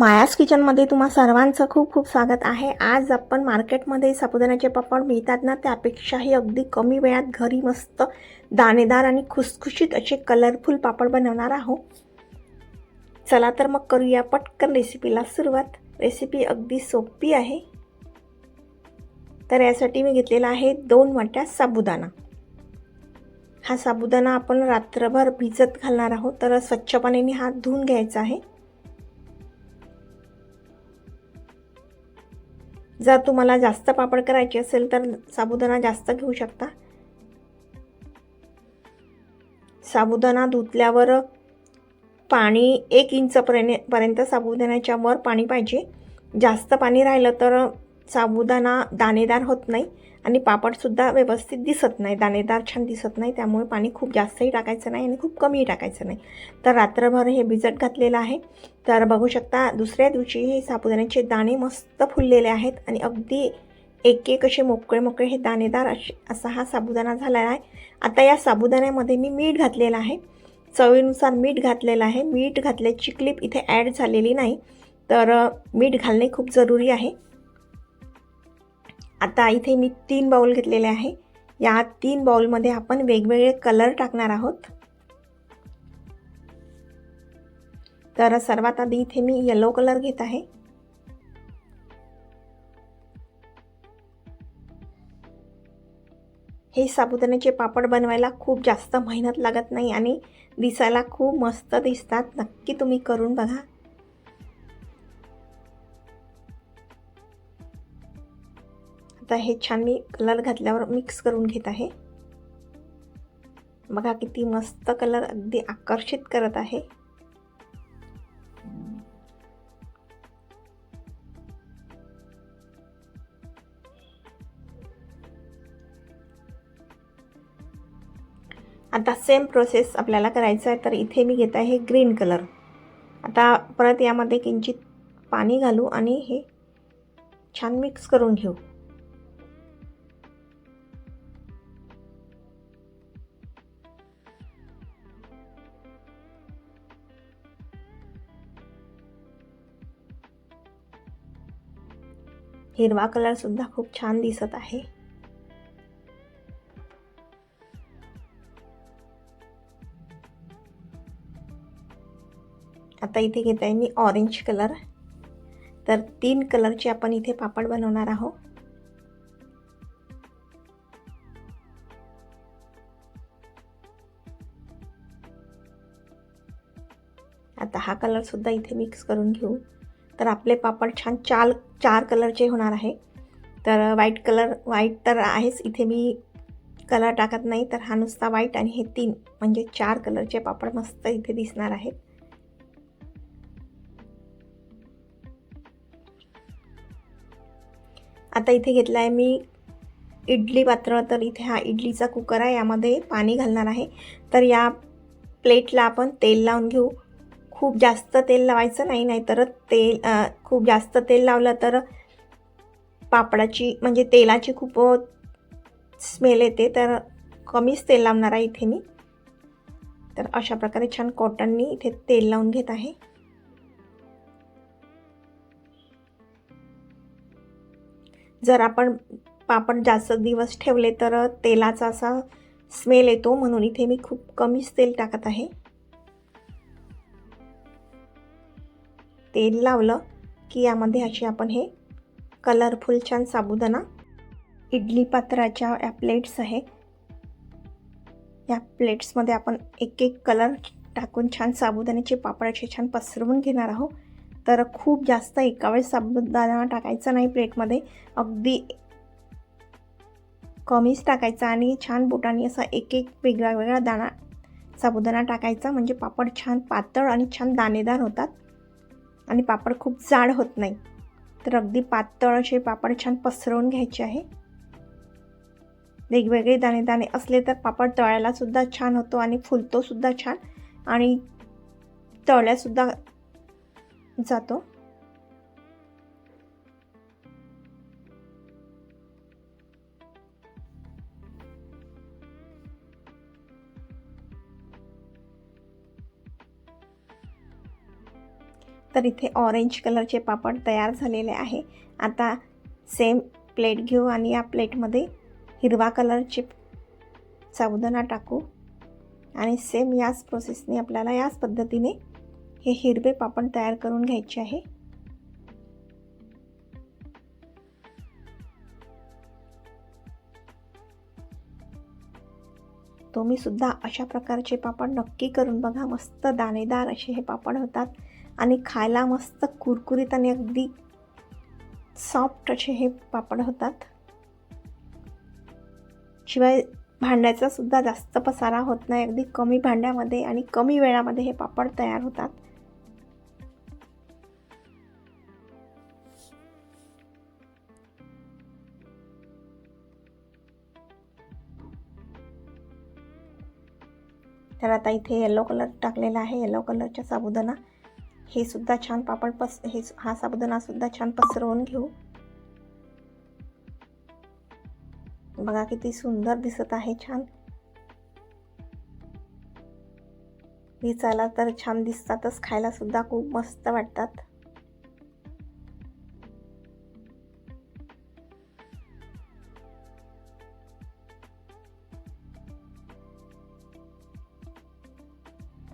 मायास किचनमध्ये तुम्हा सर्वांचं खूप खूप स्वागत आहे. आज आपण मार्केटमध्ये साबुदाण्याचे पापड मिळतात ना त्यापेक्षाही अगदी कमी वेळात घरी मस्त दाणेदार आणि खुसखुशीत असे कलरफुल पापड बनवणार आहोत. चला तर मग करूया पटकन रेसिपीला सुरुवात. रेसिपी अगदी सोपी आहे. तर यासाठी मी घेतलेला आहे दोन वाट्या साबुदाणा. हा साबुदाणा आपण रात्रभर भिजत घालणार आहोत. तर स्वच्छ पाण्याने हात धुवून घ्यायचा आहे. जर तुम्हाला जास्त पापड करायचे असेल तर साबुदाणा जास्त घेऊ शकता. साबुदाणा धुतल्यावर पाणी एक इंचपर्यंत पर्यंत साबुदाण्याच्या वर पाणी पाहिजे. जास्त पाणी राहिलं तर साबुदाणा दाणेदार होत नाही. आणि पापडसुद्धा व्यवस्थित दिसत नाही दाणेदार छान दिसत नाही त्यामुळे पाणी खूप जास्तही टाकायचं नाही आणि खूप कमीही टाकायचं नाही. तर रात्रभर हे भिजत घातलेलं आहे. तर बघू शकता दुसऱ्या दिवशी हे साबुदाण्याचे दाणे मस्त फुललेले आहेत आणि अगदी एक एक असे मोकळे मोकळे हे दाणेदार असे असा हा साबुदाणा झालेला आहे. आता या साबुदाण्यामध्ये मी मीठ घातलेलं आहे. चवीनुसार मीठ घातलेलं आहे. मीठ घातल्याची क्लिप इथे ॲड झालेली नाही. तर मीठ घालणे खूप जरुरी आहे. आता इथे मी तीन बाउल घेतलेले आहे. या तीन बाउलमध्ये आपण वेगवेगळे कलर टाकणार आहोत. तर सर्वात आधी इथे मी येलो कलर घेत आहे. हे साबुदाण्याचे पापड बनवायला खूप जास्त मेहनत लागत नाही आणि दिसायला खूप मस्त दिसतात. नक्की तुम्ही करून बघा. आता हे छान मी कलर घातल्यावर मिक्स करून घेत आहे. बघा किती मस्त कलर अगदी आकर्षित करत आहे. आता सेम प्रोसेस आपल्याला करायचं आहे तर इथे मी घेत आहे ग्रीन कलर आता परत यामध्ये किंचित पाणी घालू आणि हे छान मिक्स करून घेऊ. हिरवा कलरसुद्धा खूप छान दिसत आहे. आता इथे घेत आहे मी ऑरेंज कलर तर तीन कलरचे आपण इथे पापड बनवणार आहोत. आता हा कलरसुद्धा इथे मिक्स करून घेऊ. तर आपले पापड छान चार चार कलरचे होणार आहे. तर व्हाईट कलर व्हाईट तर आहेच. इथे मी कलर टाकत नाही तर हा नुसता व्हाईट आणि हे तीन म्हणजे चार कलरचे पापड मस्त इथे दिसणार आहेत. आता इथे घेतला आहे मी इडली पात्र. तर इथे हा इडलीचा कुकर आहे. यामध्ये पाणी घालणार आहे. तर या प्लेटला आपण तेल लावून घेऊ. खूप जास्त तेल लावायचं नाही नाहीतर तेल खूप जास्त तेल लावलं तर पापडाची म्हणजे तेलाची खूप स्मेल येते तर कमीच तेल लावणार आहे इथे मी. तर अशा प्रकारे छान कॉटननी इथे तेल लावून घेत आहे. जर आपण पापड जास्त दिवस ठेवले तर तेलाचा असा स्मेल येतो म्हणून इथे मी खूप कमीच तेल टाकत आहे. तेल लावलं की यामध्ये अशी आपण हे कलरफुल छान साबुदाणा इडली पात्राच्या या प्लेट्स आहे. या प्लेट्समध्ये आपण एक एक कलर टाकून छान साबुदाण्याचे पापड असे छान पसरवून घेणार आहोत. तर खूप जास्त एका वेळेस साबुदाणा टाकायचा नाही प्लेटमध्ये. अगदी कमीच टाकायचा आणि छान बोटाने असा एक एक वेगळा वेगळा दाणा साबुदाणा टाकायचा. म्हणजे पापड छान पातळ आणि छान दाणेदार होतात. आणि पापड खूप जाड होत नाही. तर अगदी पातळ असे पापड छान पसरवून घ्यायचे आहे. वेगवेगळे दाणे दाणे असले तर पापड तळायलासुद्धा छान होतो आणि फुलतोसुद्धा छान आणि तळल्यासुद्धा जातो. तर इथे ऑरेंज कलरचे पापड तयार झालेले आहे. आता सेम प्लेट घेऊ आणि या प्लेटमध्ये हिरवा कलरचे साबुदाणा टाकू. आणि सेम याच प्रोसेसने आपल्याला याच पद्धतीने हे हिरवे पापड तयार करून घ्यायचे आहे. तुम्ही सुद्धा अशा प्रकारचे पापड नक्की करून बघा. मस्त दाणेदार असे हे पापड होतात. आणि खायला मस्त कुरकुरीत आणि अगदी सॉफ्ट असे हे पापड होतात. शिवाय भांड्याचा सुद्धा जास्त पसारा होत नाही. अगदी कमी भांड्यामध्ये आणि कमी वेळामध्ये हे पापड तयार होतात. तर आता इथे येलो कलर टाकलेला आहे. येलो कलरच्या साबुदाणा. हे सुद्धा छान पापड पस हे हा साबुदाणा सुद्धा छान पसरवून घेऊ. बघा किती सुंदर दिसत आहे छान. दिसायला तर छान दिसतातच खायला सुद्धा खूप मस्त वाटतात.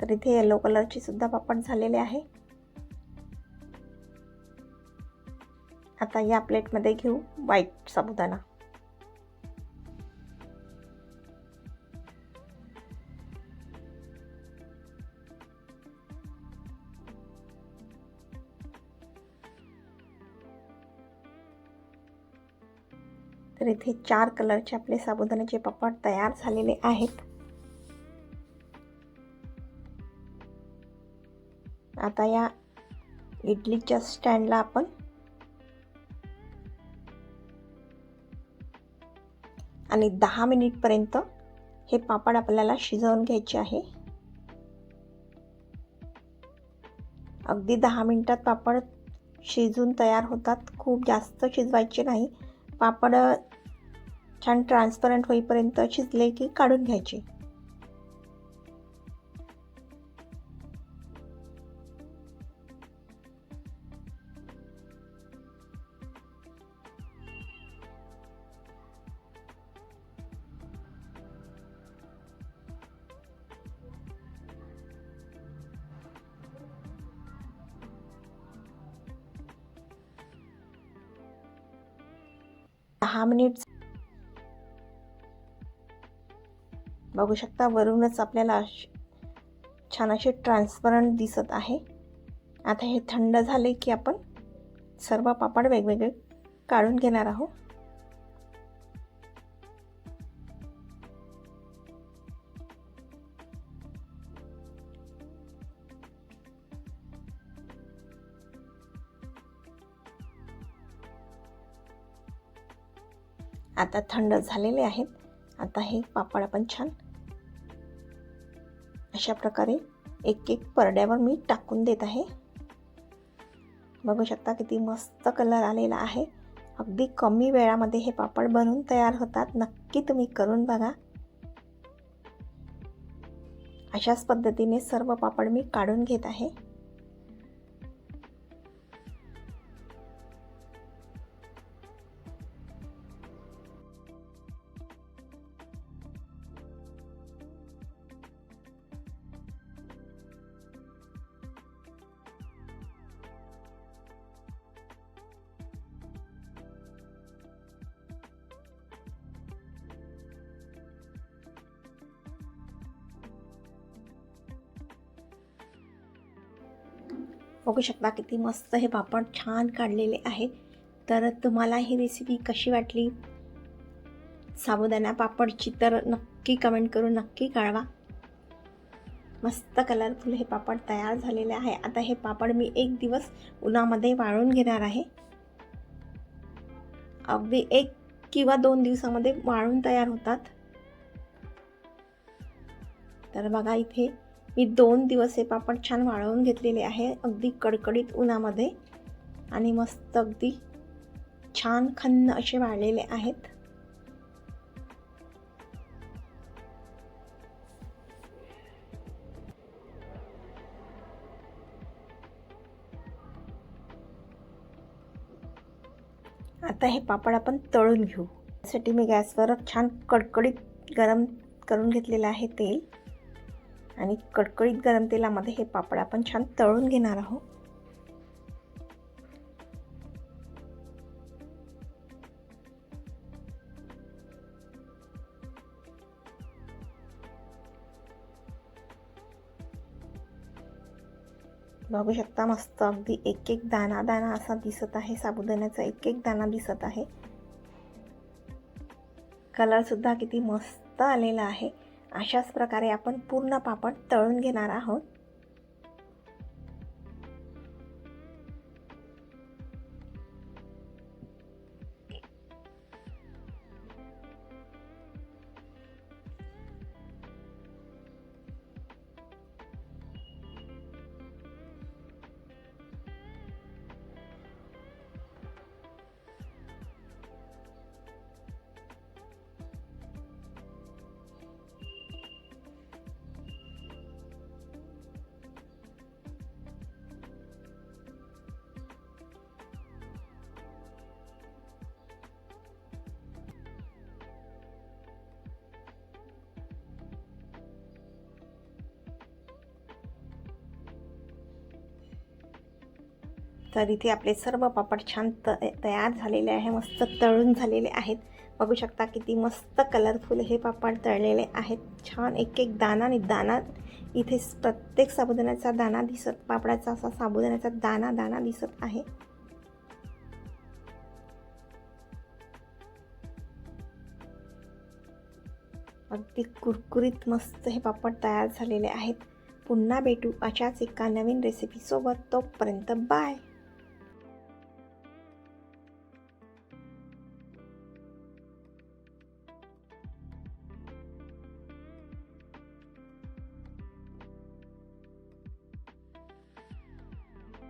तर इथे येलो कलरची सुद्धा पापड झालेले आहे. आता या प्लेटमध्ये घेऊ व्हाईट साबुदाणा. तर इथे चार कलरचे आपले साबुदाण्याचे पापड तयार झालेले आहेत. आता या इडलीच्या स्टँडला आपण आणि दहा मिनिटपर्यंत हे पापड आपल्याला शिजवून घ्यायचे आहे. अगदी दहा मिनिटात पापड शिजून तयार होतात. खूप जास्त शिजवायचे नाही. पापड छान ट्रान्सपरंट होईपर्यंत शिजले की काढून घ्यायचे. दहा मिनिट बघू शकता वरूनच आपल्याला छान असे ट्रान्सपरंट दिसत आहे. आता हे थंड झाले की आपण सर्व पापड वेगवेगळे काढून घेणार आहोत. आता थंड झालेले आहेत. आता हे पापड आपण छान अशा प्रकारे एक एक परड्यावर मी टाकून देत आहे. बघू शकता किती मस्त कलर आलेला आहे. अगदी कमी वेळामध्ये हे पापड बनवून तयार होतात. नक्की तुम्ही करून बघा. अशाच पद्धतीने सर्व पापड मी काढून घेत आहे. बघू शकता किती मस्त हे पापड छान काढलेले आहे तर तुम्हाला ही रेसिपी कशी वाटली? साबुदाणा पापडची तर नक्की कमेंट करून नक्की कळवा. मस्त कलरफुल हे पापड तयार झालेले आहे. आता हे पापड मी एक दिवस उन्हामध्ये वाळून घेणार आहे. अगदी एक किंवा दोन दिवसामध्ये वाळून तयार होतात. तर बघा इथे मी दोन दिवस हे पापड छान वाळवून घेतलेले आहे. अगदी कडकडीत उन्हामध्ये. आणि मस्त अगदी छान खन्न असे वाळलेले आहेत. आता हे पापड आपण तळून घेऊ. त्यासाठी मी गॅसवर छान कडकडीत गरम करून घेतलेलं आहे तेल. आणि कडकडीत गरम तेलामध्ये हे पापड आपण छान तळून घेणार आहोत. बघू शकता मस्त अगदी एक एक दाना दाना असा दिसत आहे साबुदाण्याचा एक एक दाना दिसत आहे. कलर सुद्धा किती मस्त आलेला आहे. अशाच प्रकारे आपण पूर्ण पापड तळून घेणार आहोत. तर इथे आपले सर्व पापड छान त तयार झालेले आहे मस्त तळून झालेले आहेत. बघू शकता किती मस्त कलरफुल हे पापड तळलेले आहेत. छान एक एक दाना आणि दाना. इथे प्रत्येक साबुदाण्याचा दाना दिसत पापडाचा असा साबुदाण्याचा दाना दाना दिसत आहे. अगदी कुरकुरीत मस्त हे पापड तयार झालेले आहेत. पुन्हा भेटू अशाच एका नवीन रेसिपीसोबत तोपर्यंत बाय